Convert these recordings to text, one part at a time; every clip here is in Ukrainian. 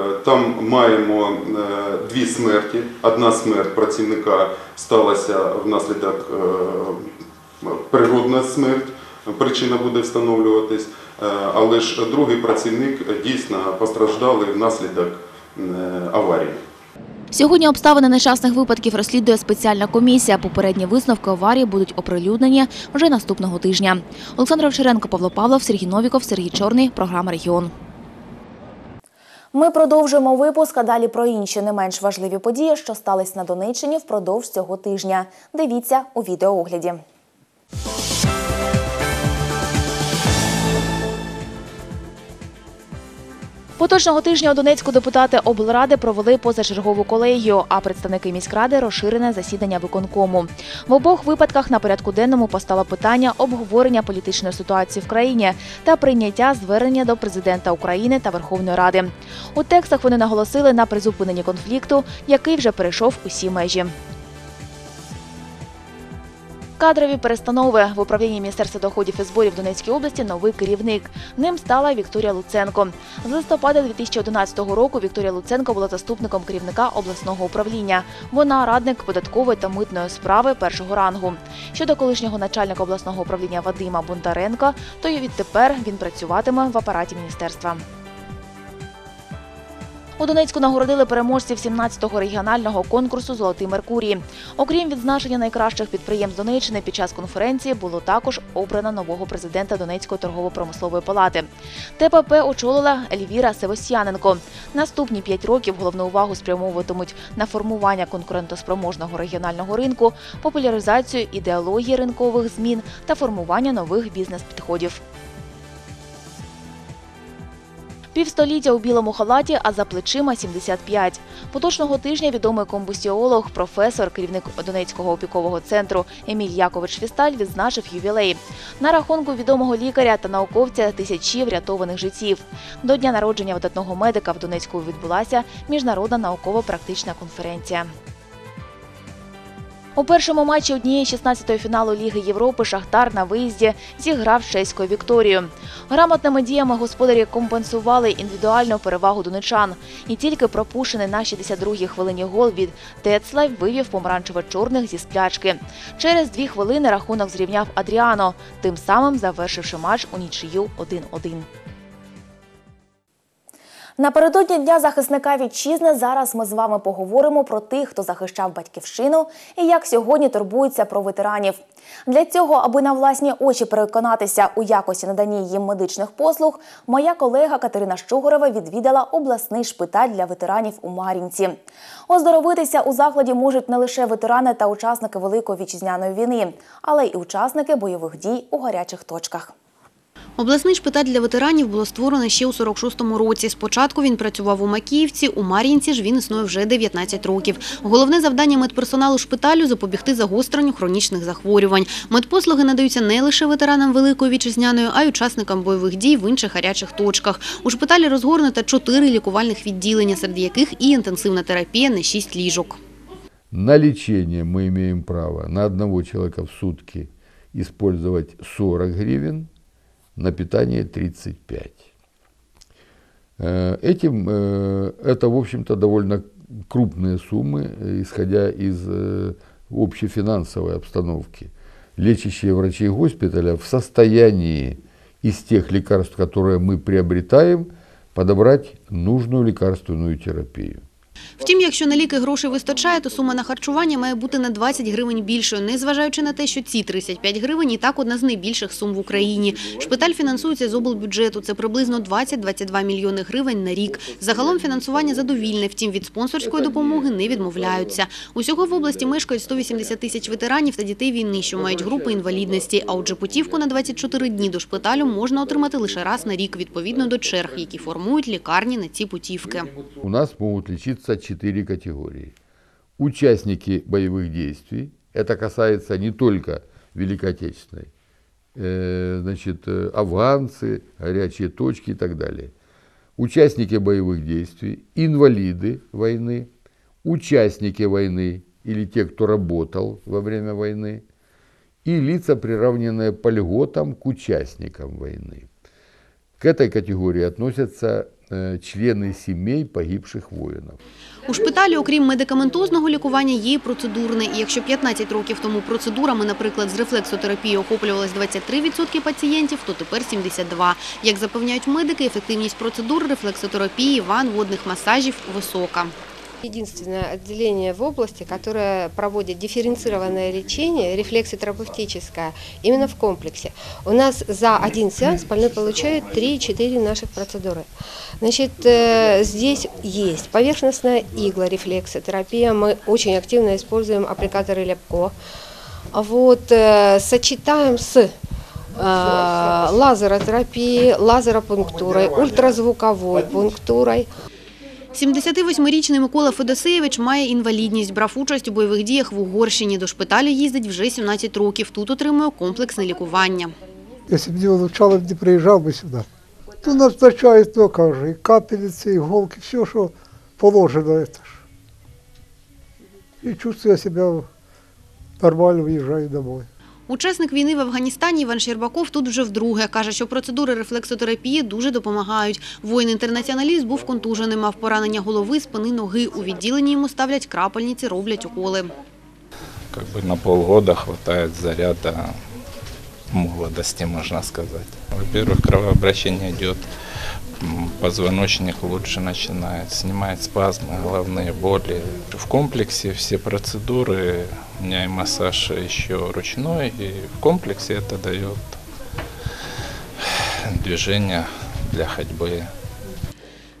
Е, Там маємо е, дві смерті. Одна смерть працівника сталася внаслідок е, природна смерть, причина буде встановлюватись, але ж другий працівник дійсно постраждали внаслідок аварії. Сьогодні обставини нещасних випадків розслідує спеціальна комісія. Попередні висновки аварії будуть оприлюднені вже наступного тижня. Олександр Овчаренко, Павло Павлов, Сергій Новіков, Сергій Чорний. Програма Регіон. Ми продовжуємо випуск, а далі про інші не менш важливі події, що стались на Донеччині впродовж цього тижня. Дивіться у відеоогляді. Поточного тижня у Донецьку депутати облради провели позачергову колегію, а представники міськради розширене засідання виконкому. В обох випадках на порядку денному постало питання обговорення політичної ситуації в країні та прийняття звернення до президента України та Верховної Ради. У текстах вони наголосили на призупиненні конфлікту, який вже перейшов усі межі. Кадрові перестанови в управлінні Міністерства доходів і зборів Донецькій області новий керівник. Ним стала Вікторія Луценко. З листопада 2011 року Вікторія Луценко була заступником керівника обласного управління. Вона радник податкової та митної справи першого рангу. Щодо колишнього начальника обласного управління Вадима Бондаренка, то й відтепер він працюватиме в апараті міністерства. У Донецьку нагородили переможців 17-го регіонального конкурсу Золотий Меркурій. Окрім відзначення найкращих підприємств Донеччини під час конференції було також обрано нового президента Донецької торгово-промислової палати. ТПП очолила Ельвіра Севосяненко. Наступні п'ять років головну увагу спрямовуватимуть на формування конкурентоспроможного регіонального ринку, популяризацію ідеології ринкових змін та формування нових бізнес-підходів. Півстоліття у білому халаті, а за плечима 75. Поточного тижня відомий комбустіолог, професор, керівник Донецького опікового центру Еміль Якович Фісталь відзначив ювілей. На рахунку відомого лікаря та науковця тисячі врятованих життів. До дня народження видатного медика в Донецьку відбулася міжнародна науково-практична конференція. У першому матчі однієї 16-ї фіналу Ліги Європи Шахтар на виїзді зіграв чеською Вікторією. Грамотними діями господарі компенсували індивідуальну перевагу донечан. І тільки пропущений на 62-й хвилині гол від Тецла вивів помаранчево-чорних зі сплячки. Через дві хвилини рахунок зрівняв Адріано, тим самим завершивши матч у нічию 1-1. Напередодні Дня захисника вітчизни зараз ми з вами поговоримо про тих, хто захищав батьківщину і як сьогодні турбуються про ветеранів. Для цього, аби на власні очі переконатися у якості надання їм медичних послуг, моя колега Катерина Щугорева відвідала обласний шпиталь для ветеранів у Мар'їнці. Оздоровитися у закладі можуть не лише ветерани та учасники Великої вітчизняної війни, але й учасники бойових дій у гарячих точках. Обласний шпиталь для ветеранів було створено ще у 46-му році. Спочатку він працював у Макіївці, у Мар'їнці ж він існує вже 19 років. Головне завдання медперсоналу шпиталю – запобігти загостренню хронічних захворювань. Медпослуги надаються не лише ветеранам Великої Вітчизняної, а й учасникам бойових дій в інших гарячих точках. У шпиталі розгорнуто чотири лікувальних відділення, серед яких і інтенсивна терапія на 6 ліжок. На лечение мы имеем право на одного человека в сутки использовать 40 гривен, на питание 35. Э, Этим, э, это, в общем-то, довольно крупные суммы, исходя из э, общей финансовой обстановки. Лечащие врачи госпиталя в состоянии из тех лекарств, которые мы приобретаем, подобрать нужную лекарственную терапию. Втім, якщо на ліки грошей вистачає, то сума на харчування має бути на 20 гривень більшою, незважаючи на те, що ці 35 гривень і так одна з найбільших сум в Україні. Шпиталь фінансується з облбюджету. Це приблизно 20-22 мільйони гривень на рік. Загалом фінансування задовільне, втім від спонсорської допомоги не відмовляються. Усього в області мешкають 180 тисяч ветеранів та дітей війни, що мають групи інвалідності. А отже, путівку на 24 дні до шпиталю можна отримати лише раз на рік, відповідно до черг, які формують лікарні на ці путівки. У нас можуть лічитися 34 категории. Участники боевых действий, это касается не только Великой Отечественной, э, значит, э, авансы, горячие точки и так далее. Участники боевых действий, инвалиды войны, участники войны или те, кто работал во время войны, и лица, приравненные по льготам к участникам войны. К этой категории относятся члены сімей погибших воїнів. У шпиталі, окрім медикаментозного лікування, є і процедурне. І якщо 15 років тому процедурами, наприклад, з рефлексотерапії охоплювалось 23% пацієнтів, то тепер 72%. Як запевняють медики, ефективність процедур рефлексотерапії, ван, водних масажів висока. Единственное отделение в области, которое проводит дифференцированное лечение, рефлексотерапевтическое, именно в комплексе. У нас за один сеанс больной получает 3-4 наших процедуры. Значит, э, здесь есть поверхностная игла рефлексотерапия. Мы очень активно используем аппликаторы Лепко. Вот, э, сочетаем с э, лазеротерапией, лазеропунктурой, ультразвуковой пунктурой. 78-річний Микола Федосеєвич має інвалідність, брав участь у бойових діях в Угорщині. До шпиталю їздить вже 17 років. Тут отримує комплексне лікування. Если бы не улучшалось, не приезжал бы сюда. Ну, назначают только же, и капельницы, иголки, все, что положено это ж. И чувствую себя нормально, уезжаю домой. Учасник війни в Афганістані Іван Щербаков тут вже вдруге. Каже, що процедури рефлексотерапії дуже допомагають. Воїн-інтернаціоналіст був контуженим, мав поранення голови, спини, ноги. У відділенні йому ставлять крапельниці, роблять уколи. на полгода хватает заряда молодости, можно сказать. Во-первых, кровообращение идет, позвоночник лучше начинает, снимает спазмы, головные боли. В комплексе все процедуры, у меня и массаж еще ручной, и в комплексе это дает движение для ходьбы.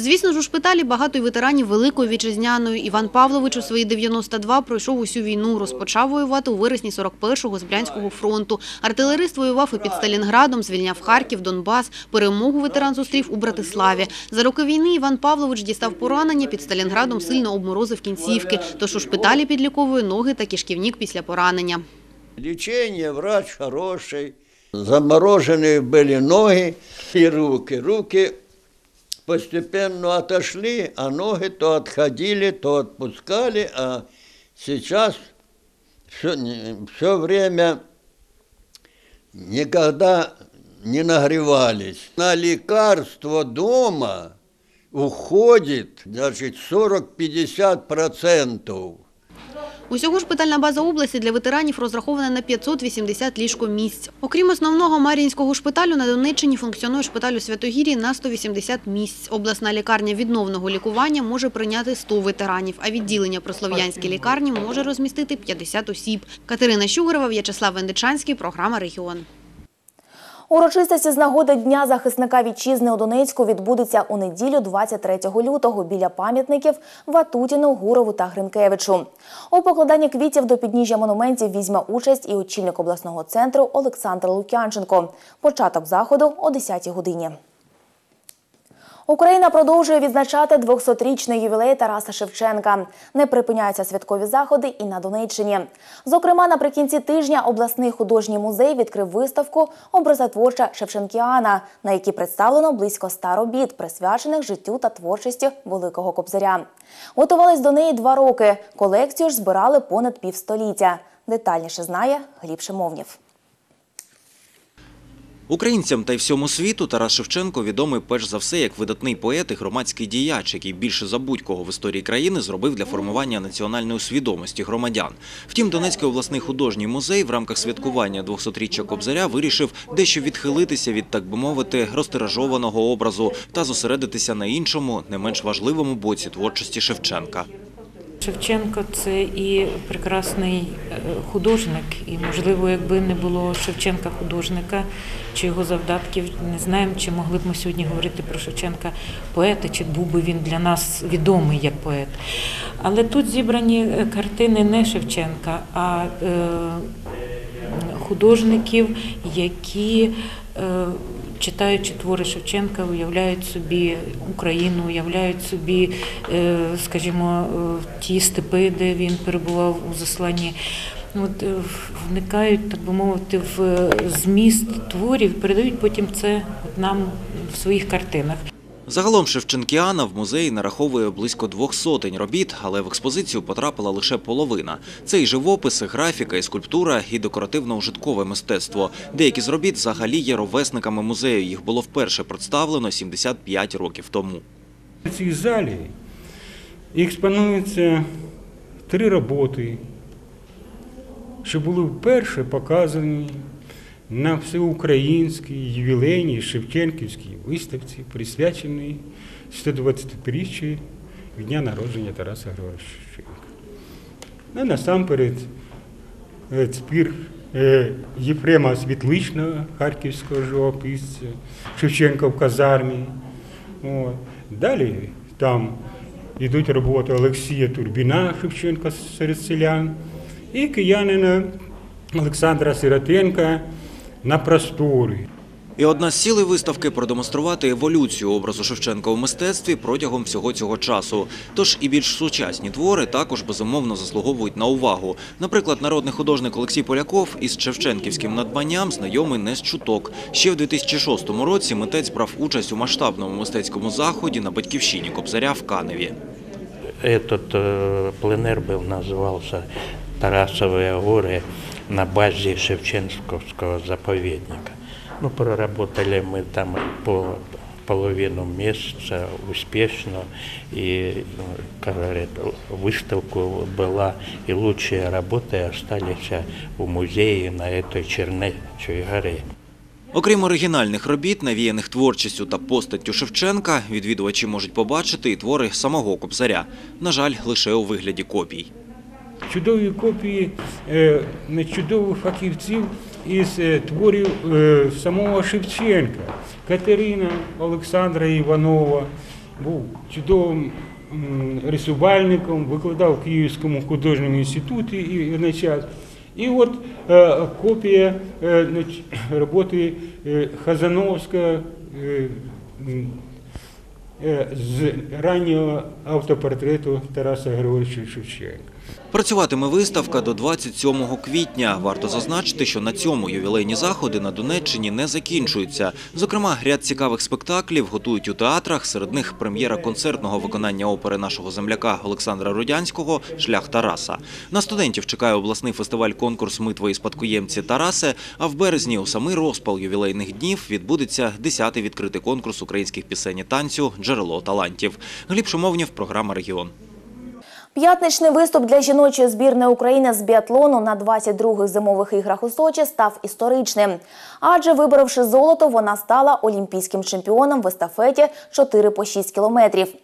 Звісно ж, у шпиталі багато ветеранів Великої Вітчизняної. Іван Павлович у свої 92 пройшов усю війну. Розпочав воювати у вересні 41-го з Брянського фронту. Артилерист воював і під Сталінградом, звільняв Харків, Донбас. Перемогу ветеран зустрів у Братиславі. За роки війни Іван Павлович дістав поранення, під Сталінградом сильно обморозив кінцівки. Тож у шпиталі підліковує ноги та кишківник після поранення. Лечение, врач хороший. Замороженные были ноги и руки. Руки постепенно отошли, а ноги то отходили, то отпускали, а сейчас все, все время никогда не нагревались. На лекарство дома уходит, значит, 40-50 процентов. Усього шпитальна база області для ветеранів розрахована на 580 ліжкомісць. Окрім основного Мар'їнського шпиталю, на Донеччині функціонує шпиталь у Святогірі на 180 місць. Обласна лікарня відновного лікування може прийняти 100 ветеранів, а відділення про слов'янські лікарні може розмістити 50 осіб. Катерина Щугорова, В'ячеслав Вендичанський, програма «Регіон». Урочистості з нагоди Дня захисника вітчизни у Донецьку відбудеться у неділю 23 лютого біля пам'ятників Ватутіну, Гурову та Гринкевичу. У покладанні квітів до підніжжя монументів візьме участь і очільник обласного центру Олександр Лук'янченко. Початок заходу о 10 годині. Україна продовжує відзначати 200-річний ювілей Тараса Шевченка. Не припиняються святкові заходи і на Донеччині. Зокрема, наприкінці тижня обласний художній музей відкрив виставку Образотворча Шевченкіана, на якій представлено близько ста робіт, присвячених життю та творчості Великого Кобзаря. Готувались до неї два роки. Колекцію ж збирали понад півстоліття. Детальніше знає Гліб Шимовнів. Українцям та й всьому світу Тарас Шевченко відомий перш за все як видатний поет і громадський діяч, який більше за будь-кого в історії країни зробив для формування національної свідомості громадян. Втім, Донецький обласний художній музей в рамках святкування 200-річчя Кобзаря вирішив дещо відхилитися від, так би мовити, розтиражованого образу та зосередитися на іншому, не менш важливому боці творчості Шевченка. Шевченко це і прекрасний е, художник, і можливо, якби не було Шевченка художника чи його завдатків, не знаємо, чи могли б ми сьогодні говорити про Шевченка поета, чи був би він для нас відомий як поет. Але тут зібрані е, картини не Шевченка, а е, художників, які читаючи твори Шевченка, уявляють собі Україну, уявляють собі, е, скажімо, е, ті степи, де він перебував у засланні. От е, вникають, так би мовити, в зміст творів, передають потім це нам в своїх картинах. Загалом Шевченкіана в музеї нараховує близько двох сотень робіт, але в експозицію потрапила лише половина. Це і живописи, графіка, і скульптура, і декоративно-ужиткове мистецтво. Деякі з робіт взагалі є ровесниками музею. Їх було вперше представлено 75 років тому. В цій залі експонуються три роботи, що були вперше показані на всеукраїнській ювілейній Шевченківській виставці, присвяченій 120-річчю дня народження Тараса Григоровича Шевченка. Ну, насамперед, е, твір е, Єфрема Світличного, харківського живописця, Шевченка в казармі. Далі там йдуть роботи Олексія Турбіна, Шевченка серед селян, і киянина Олександра Сиротенка на просторі. І одна з цілей виставки продемонструвати еволюцію образу Шевченка у мистецтві протягом всього цього часу. Тож і більш сучасні твори також безумовно заслуговують на увагу. Наприклад, народний художник Олексій Поляков із Шевченківським надбанням знайомий не з чуток. Ще в 2006 році митець брав участь у масштабному мистецькому заході на батьківщині Кобзаря в Каневі. Этот э, пленер был, назывался Тарасовые горы на базе Шевченковского заповедника. Ну, проработали мы там по половину месяца успешно, и, ну, как говорят, выставка была, и лучшие работы остались в музее на этой Чернечой горе. Окрім оригінальних робіт, навіяних творчістю та постаттю Шевченка, відвідувачі можуть побачити і твори самого Кобзаря. На жаль, лише у вигляді копій. Чудові копії е, чудових фахівців із е, творів е, самого Шевченка. Катерина Олександра Іванова був чудовим рисувальником, викладав в Київському художньому інституті і на час. І от копія роботи Хазановська з раннього автопортрету Тараса Григоровича Шевченка. Працюватиме виставка до 27 квітня. Варто зазначити, що на цьому ювілейні заходи на Донеччині не закінчуються. Зокрема, ряд цікавих спектаклів готують у театрах. Серед них прем'єра концертного виконання опери нашого земляка Олександра Рудянського Шлях Тараса. На студентів чекає обласний фестиваль-конкурс «Ми твої спадкоємці Тарасе. А в березні у самий розпал ювілейних днів відбудеться 10-й відкритий конкурс українських пісень і танцю Джерело талантів. Гліб Шумовнів, програма Регіон. П'ятничний виступ для жіночої збірної України з біатлону на 22-х зимових іграх у Сочі став історичним. Адже виборовши золото, вона стала олімпійським чемпіоном в естафеті 4 по 6 кілометрів.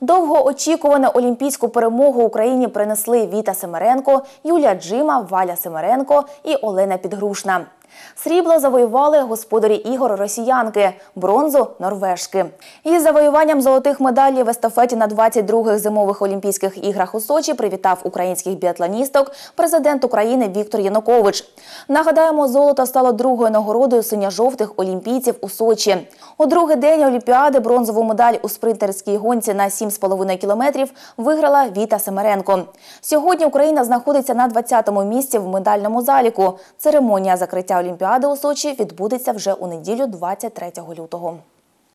Довгоочікувану олімпійську перемогу Україні принесли Віта Семеренко, Юлія Джима, Валя Семеренко і Олена Підгрушна. Срібло завоювали господарі ігор росіянки, бронзу норвежки. Із завоюванням золотих медалей в естафеті на 22-х зимових Олімпійських іграх у Сочі привітав українських біатлоністок президент України Віктор Янукович. Нагадаємо, золото стало другою нагородою синьо-жовтих олімпійців у Сочі. У другий день Олімпіади бронзову медаль у спринтерській гонці на 7,5 кілометрів виграла Віта Семеренко. Сьогодні Україна знаходиться на 20-му місці в медальному заліку. Церемонія закриття Олімпіади у Сочі відбудеться вже у неділю 23 лютого.